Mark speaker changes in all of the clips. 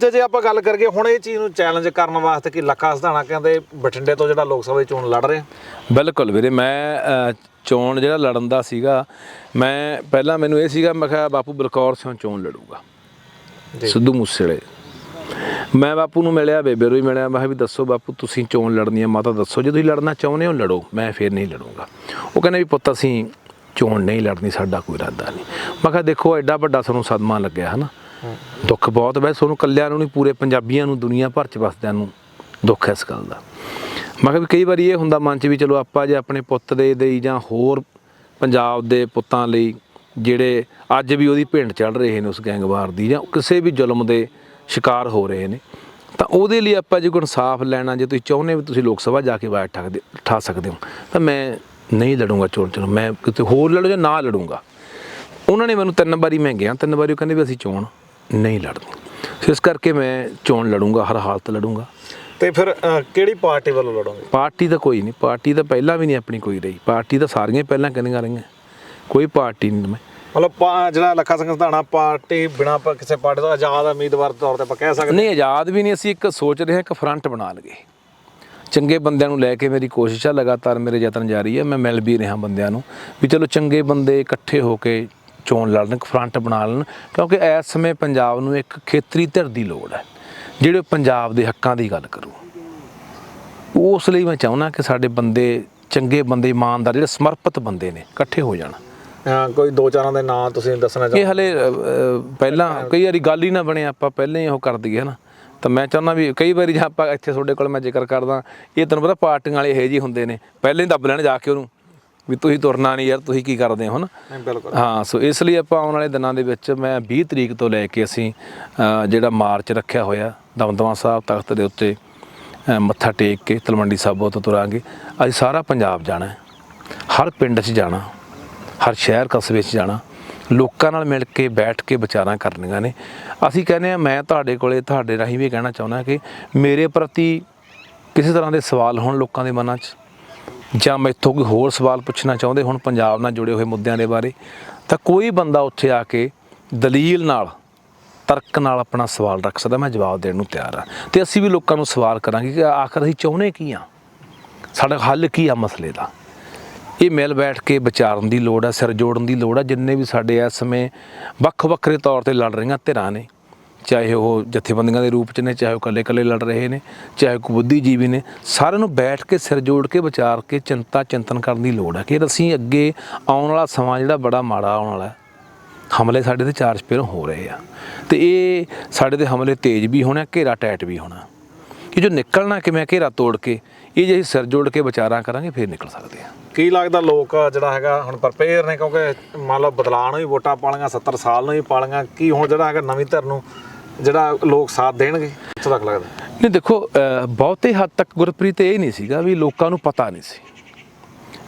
Speaker 1: ਜੇ ਜੇ ਆਪਾਂ ਗੱਲ ਕਰੀਏ ਹੁਣ ਇਹ ਚੀਜ਼ ਨੂੰ ਚੈਲੰਜ ਕਰਨ ਵਾਸਤੇ ਕਿ ਲੱਖਾ ਸਧਾਣਾ ਕਹਿੰਦੇ ਬਠਿੰਡੇ ਤੋਂ ਜਿਹੜਾ ਲੋਕ ਸਭਾ ਦੀ ਚੋਣ ਲੜ ਰਿਹਾ
Speaker 2: ਬਿਲਕੁਲ ਵੀਰੇ ਮੈਂ ਚੋਣ ਜਿਹੜਾ ਲੜਨ ਦਾ ਸੀਗਾ ਮੈਂ ਪਹਿਲਾਂ ਮੈਨੂੰ ਇਹ ਸੀਗਾ ਮੈਂ ਕਿਹਾ ਬਾਪੂ ਬਲਕੌਰ ਸਿੰਘ ਚੋਣ ਲੜੂਗਾ। ਸਿੱਧੂ ਮੂਸੇਵਾਲੇ। ਮੈਂ ਬਾਪੂ ਨੂੰ ਮਿਲਿਆ ਬੇਬੇ ਨੂੰ ਮਿਲਿਆ ਮੈਂ ਵੀ ਦੱਸੋ ਬਾਪੂ ਤੁਸੀਂ ਚੋਣ ਲੜਨੀ ਹੈ ਮਾਤਾ ਦੱਸੋ ਜੇ ਤੁਸੀਂ ਲੜਨਾ ਚਾਹੁੰਦੇ ਹੋ ਲੜੋ ਮੈਂ ਫੇਰ ਨਹੀਂ ਲੜੂੰਗਾ। ਉਹ ਕਹਿੰਦੇ ਵੀ ਪੁੱਤ ਅਸੀਂ ਚੋਣ ਨਹੀਂ ਲੜਨੀ ਸਾਡਾ ਕੋਈ ਇਰਾਦਾ ਨਹੀਂ। ਮੈਂ ਕਿਹਾ ਦੇਖੋ ਐਡਾ ਵੱਡਾ ਤੁਹਾਨੂੰ ਸਦਮਾ ਲੱਗਿਆ ਹਨਾ। ਦੁੱਖ ਬਹੁਤ। ਵੈ ਤੁਹਾਨੂੰ ਕੱਲਿਆਂ ਨੂੰ ਨਹੀਂ, ਪੂਰੇ ਪੰਜਾਬੀਆਂ ਨੂੰ, ਦੁਨੀਆ ਭਰ ਚ ਵਸਦਿਆਂ ਨੂੰ ਦੁੱਖ ਹੈ ਇਸ ਗੱਲ ਦਾ। ਮੈਂ ਕਿਹਾ ਵੀ ਕਈ ਵਾਰੀ ਇਹ ਹੁੰਦਾ ਮਨ ਚ ਵੀ ਚਲੋ ਆਪਾਂ ਜੇ ਆਪਣੇ ਪੁੱਤ ਦੇ ਲਈ ਜਾਂ ਹੋਰ ਪੰਜਾਬ ਦੇ ਪੁੱਤਾਂ ਲਈ ਜਿਹੜੇ ਅੱਜ ਵੀ ਉਹਦੀ ਭਿੰਡ ਚੜ ਰਹੇ ਨੇ ਉਸ ਗੈਂਗਵਾਰ ਦੀ ਜਾਂ ਕਿਸੇ ਵੀ ਜ਼ੁਲਮ ਦੇ ਸ਼ਿਕਾਰ ਹੋ ਰਹੇ ਨੇ, ਤਾਂ ਉਹਦੇ ਲਈ ਆਪਾਂ ਜੇ ਕੋਈ ਇਨਸਾਫ ਲੈਣਾ, ਜੇ ਤੁਸੀਂ ਚਾਹੁੰਦੇ ਵੀ ਤੁਸੀਂ ਲੋਕ ਸਭਾ ਜਾ ਕੇ ਬਾਹਰ ਠੱਕਦੇ ਠਾ ਸਕਦੇ ਹੋ, ਤਾਂ ਮੈਂ ਨਹੀਂ ਲੜੂੰਗਾ ਚੋਣ ਚੋਣ, ਮੈਂ ਕਿਤੇ ਹੋਰ ਲੜੂ ਜਾਂ ਨਾ ਲੜੂੰਗਾ। ਉਹਨਾਂ ਨੇ ਮੈਨੂੰ ਤਿੰਨ ਵਾਰੀ ਮੈਂ ਗਿਆ, ਤਿੰਨ ਵਾਰੀ ਉਹ ਕਹਿੰਦੇ ਵੀ ਅਸੀਂ ਚੋਣ। ਨਹੀਂ ਲੜਨੀ। ਇਸ ਕਰਕੇ ਮੈਂ ਚੋਣ ਲੜੂੰਗਾ ਹਰ ਹਾਲਤ ਲੜੂੰਗਾ।
Speaker 1: ਤੇ ਫਿਰ ਕਿਹੜੀ ਪਾਰਟੀ ਵੱਲੋਂ ਲੜੋਗੇ?
Speaker 2: ਪਾਰਟੀ ਤਾਂ ਕੋਈ ਨਹੀਂ ਪਾਰਟੀ ਤਾਂ ਪਹਿਲਾਂ ਵੀ ਨਹੀਂ ਆਪਣੀ ਕੋਈ ਰਹੀ। ਪਾਰਟੀ ਤਾਂ ਸਾਰੀਆਂ ਹੀ ਪਹਿਲਾਂ ਕਹਿੰਦੀਆਂ ਰਹੀਆਂ। ਕੋਈ ਪਾਰਟੀ ਨਹੀਂ ਮੈਂ।
Speaker 1: ਮਤਲਬ ਪਾ- ਜਿਹੜਾ ਲੱਖਾ ਸਿੰਘ ਸਧਾਣਾ ਪਾਰਟੀ ਬਿਨਾ ਕਿਸੇ ਪਾਰਟੀ ਤੋਂ ਆਜ਼ਾਦ ਉਮੀਦਵਾਰ ਦੇ ਤੌਰ ਤੇ ਆਪਾਂ ਕਹਿ ਸਕਦੇ
Speaker 2: ਨਹੀਂ ਆਜ਼ਾਦ ਵੀ ਨਹੀਂ ਅਸੀਂ ਇੱਕ ਸੋਚ ਰਹੇ ਹਾਂ ਇੱਕ ਫਰੰਟ ਬਣਾ ਲਈਏ। ਚੰਗੇ ਬੰਦਿਆਂ ਨੂੰ ਲੈ ਕੇ ਮੇਰੀ ਕੋਸ਼ਿਸ਼ ਆ ਲਗਾਤਾਰ ਮੇਰੇ ਯਤਨ ਜਾਰੀ ਹੈ। ਮੈਂ ਮਿਲ ਵੀ ਰਿਹਾ ਬੰਦਿਆਂ ਨੂੰ। ਵੀ ਚਲੋ ਚੰਗੇ ਬੰਦੇ ਇਕੱਠੇ ਹੋ ਕੇ ਚੋਣ ਲੜਨ ਇੱਕ ਫਰੰਟ ਬਣਾ ਲੈਣ ਕਿਉਂਕਿ ਇਸ ਸਮੇਂ ਪੰਜਾਬ ਨੂੰ ਇੱਕ ਖੇਤਰੀ ਧਿਰ ਦੀ ਲੋੜ ਹੈ ਜਿਹੜੇ ਪੰਜਾਬ ਦੇ ਹੱਕਾਂ ਦੀ ਗੱਲ ਕਰੂ। ਉਸ ਲਈ ਮੈਂ ਚਾਹੁੰਦਾ ਕਿ ਸਾਡੇ ਬੰਦੇ ਚੰਗੇ ਬੰਦੇ ਇਮਾਨਦਾਰ ਜਿਹੜੇ ਸਮਰਪਿਤ ਬੰਦੇ ਨੇ ਇਕੱਠੇ ਹੋ ਜਾਣ।
Speaker 1: ਕੋਈ ਦੋ ਚਾਰਾਂ ਦੇ ਨਾਂ ਤੁਸੀਂ ਦੱਸਣਾ ਚਾਹੋ
Speaker 2: ਇਹ ਹਲੇ ਪਹਿਲਾਂ ਕਈ ਵਾਰੀ ਗੱਲ ਹੀ ਨਾ ਬਣੇ ਆਪਾਂ ਪਹਿਲਾਂ ਹੀ ਉਹ ਕਰ ਦਈਏ ਨਾ ਤਾਂ ਮੈਂ ਚਾਹੁੰਦਾ ਵੀ ਕਈ ਵਾਰੀ ਜੇ ਆਪਾਂ ਇੱਥੇ ਤੁਹਾਡੇ ਕੋਲ ਮੈਂ ਜ਼ਿਕਰ ਕਰਦਾ ਇਹ ਤੈਨੂੰ ਪਤਾ ਪਾਰਟੀਆਂ ਵਾਲੇ ਇਹੋ ਜਿਹੇ ਹੁੰਦੇ ਨੇ ਪਹਿਲਾਂ ਹੀ ਦੱਬ ਲੈਣ ਜਾ ਕੇ ਉਹਨੂੰ। ਵੀ ਤੁਸੀਂ ਤੁਰਨਾ ਨਹੀਂ ਯਾਰ ਤੁਸੀਂ ਕੀ ਕਰਦੇ ਹੋ ਹਨਾ
Speaker 1: ਨਹੀਂ ਬਿਲਕੁਲ।
Speaker 2: ਹਾਂ ਸੋ ਇਸ ਲਈ ਆਪਾਂ ਆਉਣ ਵਾਲੇ ਦਿਨਾਂ ਦੇ ਵਿੱਚ ਮੈਂ 20 ਤਰੀਕ ਤੋਂ ਲੈ ਕੇ ਅਸੀਂ ਜਿਹੜਾ ਮਾਰਚ ਰੱਖਿਆ ਹੋਇਆ ਦਮਦਮਾ ਸਾਹਿਬ ਤਖਤ ਦੇ ਉੱਤੇ ਮੱਥਾ ਟੇਕ ਕੇ ਤਲਵੰਡੀ ਸਾਬੋ ਤੋਂ ਤੁਰਾਂਗੇ। ਅਸੀਂ ਸਾਰਾ ਪੰਜਾਬ ਜਾਣਾ ਹੈ। ਹਰ ਪਿੰਡ 'ਚ ਜਾਣਾ ਹਰ ਸ਼ਹਿਰ ਕਸਬੇ 'ਚ ਜਾਣਾ ਲੋਕਾਂ ਨਾਲ ਮਿਲ ਕੇ ਬੈਠ ਕੇ ਵਿਚਾਰਾਂ ਕਰਨੀਆਂ ਨੇ। ਅਸੀਂ ਕਹਿੰਦੇ ਆ ਮੈਂ ਤੁਹਾਡੇ ਕੋਲੇ ਤੁਹਾਡੇ ਰਾਹੀਂ ਵੀ ਕਹਿਣਾ ਚਾਹੁੰਦਾ ਕਿ ਮੇਰੇ ਪ੍ਰਤੀ ਕਿਸੇ ਤਰ੍ਹਾਂ ਦੇ ਸਵਾਲ ਹੋਣ ਲੋਕਾਂ ਦੇ ਮਨਾਂ 'ਚ ਜਾਂ ਮੈਥੋਂ ਕੋਈ ਹੋਰ ਸਵਾਲ ਪੁੱਛਣਾ ਚਾਹੁੰਦੇ ਹੁਣ ਪੰਜਾਬ ਨਾਲ ਜੁੜੇ ਹੋਏ ਮੁੱਦਿਆਂ ਦੇ ਬਾਰੇ, ਤਾਂ ਕੋਈ ਬੰਦਾ ਉੱਥੇ ਆ ਕੇ ਦਲੀਲ ਨਾਲ, ਤਰਕ ਨਾਲ ਆਪਣਾ ਸਵਾਲ ਰੱਖ ਸਕਦਾ, ਮੈਂ ਜਵਾਬ ਦੇਣ ਨੂੰ ਤਿਆਰ ਹਾਂ ਤੇ ਅਸੀਂ ਵੀ ਲੋਕਾਂ ਨੂੰ ਸਵਾਲ ਕਰਾਂਗੇ ਕਿ ਆਖਰ ਅਸੀਂ ਚਾਹੁੰਦੇ ਕੀ ਆ? ਸਾਡਾ ਹੱਲ ਕੀ ਆ ਮਸਲੇ ਦਾ? ਇਹ ਮਿਲ ਬੈਠ ਕੇ ਵਿਚਾਰਨ ਦੀ ਲੋੜ ਹੈ ਸਿਰ ਜੋੜਨ ਦੀ ਲੋੜ ਆ, ਜਿੰਨੇ ਵੀ ਸਾਡੇ ਇਸ ਸਮੇਂ ਵੱਖ ਵੱਖਰੇ ਤੌਰ ਤੇ ਲੜ ਰਹੀਆਂ ਧਿਰਾਂ ਨੇ ਚਾਹੇ ਉਹ ਜਥੇਬੰਦੀਆਂ ਦੇ ਰੂਪ ਚ ਨੇ, ਚਾਹੇ ਉਹ ਇਕੱਲੇ ਇਕੱਲੇ ਲੜ ਰਹੇ ਨੇ, ਚਾਹੇ ਕੋਈ ਬੁੱਧੀਜੀਵੀ ਨੇ, ਸਾਰਿਆਂ ਨੂੰ ਬੈਠ ਕੇ ਸਿਰ ਜੋੜ ਕੇ ਵਿਚਾਰ ਕੇ ਚਿੰਤਾ ਚਿੰਤਨ ਕਰਨ ਦੀ ਲੋੜ ਹੈ ਕਿ ਅਸੀਂ ਅੱਗੇ ਆਉਣ ਵਾਲਾ ਸਮਾਂ ਜਿਹੜਾ ਬੜਾ ਮਾੜਾ ਆਉਣ ਵਾਲਾ ਹੈ। ਹਮਲੇ ਸਾਡੇ ਤੇ ਚਾਰ ਚਪੇਰ ਹੋ ਰਹੇ ਆ। ਤੇ ਇਹ ਸਾਡੇ ਤੇ ਹਮਲੇ ਤੇਜ਼ ਵੀ ਹੋਣਾ ਘੇਰਾ ਟੈਟ ਵੀ ਹੋਣਾ। ਕਿ ਜੋ ਨਿਕਲਣਾ ਕਿਵੇਂ ਘੇਰਾ ਤੋੜ ਕੇ, ਇਹ ਜੇ ਅਸੀਂ ਸਿਰ ਜੋੜ ਕੇ ਵਿਚਾਰਾਂ ਕਰਾਂਗੇ, ਫਿਰ ਨਿਕਲ ਸਕਦੇ ਆ।
Speaker 1: ਕੀ ਲੱਗਦਾ ਲੋਕ ਜਿਹੜਾ ਹੈਗਾ ਹੁਣ ਪ੍ਰਪੇਅਰ ਨੇ, ਕਿਉਂਕਿ ਮੰਨ ਲਓ ਬਦਲਾਅ ਨੂੰ ਵੀ ਵੋਟਾਂ ਪਾਲੀਆਂ 70 ਸਾਲ ਨੂੰ ਵੀ ਪਾਲੀਆਂ, ਕੀ ਹੁਣ ਜਿਹੜਾ ਹੈਗਾ ਨਵੀਂ ਧਿਰ ਨੂੰ ਜਿਹੜਾ ਲੋਕ ਸਾਥ ਦੇਣਗੇ? ਇੱਥੋਂ ਤੱਕ ਲੱਗਦਾ?
Speaker 2: ਨਹੀਂ, ਦੇਖੋ ਬਹੁਤੇ ਹੱਦ ਤੱਕ ਗੁਰਪ੍ਰੀਤ ਇਹ ਨਹੀਂ ਸੀਗਾ ਵੀ ਲੋਕਾਂ ਨੂੰ ਪਤਾ ਨਹੀਂ ਸੀ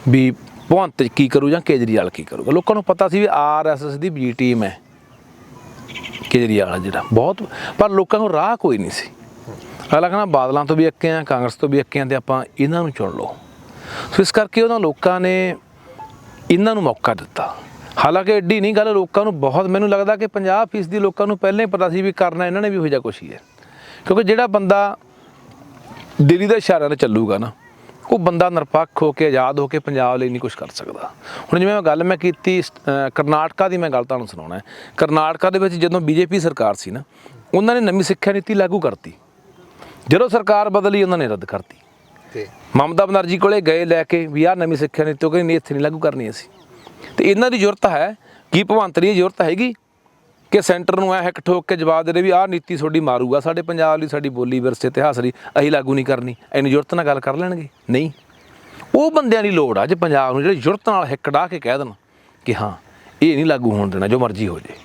Speaker 2: ਵੀ ਭਗਵੰਤ ਕੀ ਕਰੂ ਜਾਂ ਕੇਜਰੀਵਾਲ ਕੀ ਕਰੂਗਾ। ਲੋਕਾਂ ਨੂੰ ਪਤਾ ਸੀ ਵੀ ਆਰਐਸਐਸ ਦੀ ਬੀ ਟੀਮ ਹੈ, ਕੇਜਰੀਵਾਲ ਜਿਹੜਾ। ਬਹੁਤ, ਪਰ ਲੋਕਾਂ ਨੂੰ ਰਾਹ ਕੋਈ ਨਹੀਂ ਸੀ। ਅਗਲਾ ਕਹਿੰਦਾ, ਬਾਦਲਾਂ ਤੋਂ ਵੀ ਅੱਕੇ ਆ, ਕਾਂਗਰਸ ਤੋਂ ਵੀ ਅੱਕੇ ਆ ਤੇ ਆਪਾਂ ਇਹਨਾਂ ਨੂੰ ਚੁਣ ਲਓ। ਸੋ ਇਸ ਕਰਕੇ ਉਹਨਾਂ ਲੋਕਾਂ ਨੇ ਇਹਨਾਂ ਨੂੰ ਮੌਕਾ ਦਿੱਤਾ। ਹਾਲਾਂਕਿ ਐਡੀ ਨਹੀਂ ਗੱਲ ਲੋਕਾਂ ਨੂੰ ਬਹੁਤ ਮੈਨੂੰ ਲੱਗਦਾ ਕਿ 50% ਦੀ ਲੋਕਾਂ ਨੂੰ ਪਹਿਲਾਂ ਹੀ ਪਤਾ ਸੀ ਵੀ ਕਰਨਾ ਇਹਨਾਂ ਨੇ ਵੀ ਉਹੋ ਜਿਹਾ ਕੁਛ ਹੀ ਹੈ। ਕਿਉਂਕਿ ਜਿਹੜਾ ਬੰਦਾ ਦਿੱਲੀ ਦੇ ਇਸ਼ਾਰਿਆਂ ਤੇ ਚੱਲੂਗਾ ਨਾ ਉਹ ਬੰਦਾ ਨਿਰਪੱਖ ਹੋ ਕੇ ਆਜ਼ਾਦ ਹੋ ਕੇ ਪੰਜਾਬ ਲਈ ਨਹੀਂ ਕੁਝ ਕਰ ਸਕਦਾ। ਹੁਣ ਜਿਵੇਂ ਮੈਂ ਗੱਲ ਮੈਂ ਕੀਤੀ ਕਰਨਾਟਕਾ ਦੀ ਮੈਂ ਗੱਲ ਤੁਹਾਨੂੰ ਸੁਣਾਉਣਾ ਹੈ। ਕਰਨਾਟਕਾ ਦੇ ਵਿੱਚ ਜਦੋਂ ਬੀਜੇਪੀ ਸਰਕਾਰ ਸੀ ਨਾ ਉਹਨਾਂ ਨੇ ਨਵੀਂ ਸਿੱਖਿਆ ਨੀਤੀ ਲਾਗੂ ਕਰਤੀ। ਜਦੋਂ ਸਰਕਾਰ ਬਦਲੀ ਉਹਨਾਂ ਨੇ ਰੱਦ ਕਰਤੀ।
Speaker 1: ਤੇ
Speaker 2: ਮਮਤਾ ਬਨਰਜੀ ਕੋਲੇ ਗਏ ਲੈ ਕੇ ਵੀ ਆਹ ਨਵੀਂ ਸਿੱਖਿਆ ਨੀਤੀ ਉਹ ਕਹਿੰਦੇ ਨਹੀਂ ਇੱਥੇ ਨਹੀਂ ਲਾਗੂ ਕਰਨੀ ਅਸੀਂ। ਤੇ ਇਹਨਾਂ ਦੀ ਜ਼ਰੂਰਤ ਹੈ, ਕੀ ਭਗਵੰਤ ਦੀ ਜ਼ਰੂਰਤ ਹੈਗੀ ਕਿ ਸੈਂਟਰ ਨੂੰ ਐ ਹਿੱਕ ਠੋਕ ਕੇ ਜਵਾਬ ਦੇ ਦੇ ਵੀ ਆਹ ਨੀਤੀ ਤੁਹਾਡੀ ਮਾਰੂਗਾ, ਸਾਡੇ ਪੰਜਾਬ ਲਈ, ਸਾਡੀ ਬੋਲੀ ਵਿਰਸੇ, ਇਤਿਹਾਸ ਲਈ, ਅਸੀਂ ਲਾਗੂ ਨਹੀਂ ਕਰਨੀ ਇੰਨੀ ਜ਼ਰੂਰਤ ਨਾਲ ਗੱਲ ਕਰ ਲੈਣਗੇ? ਨਹੀਂ। ਉਹ ਬੰਦਿਆਂ ਦੀ ਲੋੜ ਆ, ਜੇ ਪੰਜਾਬ ਨੂੰ ਜਿਹੜੇ ਜ਼ਰੂਰਤ ਨਾਲ ਹਿੱਕ ਡਾ ਕੇ ਕਹਿ ਦੇਣ ਕਿ ਹਾਂ, ਇਹ ਨਹੀਂ ਲਾਗੂ ਹੋਣ ਦੇਣਾ, ਜੋ ਮਰਜ਼ੀ ਹੋ ਜੇ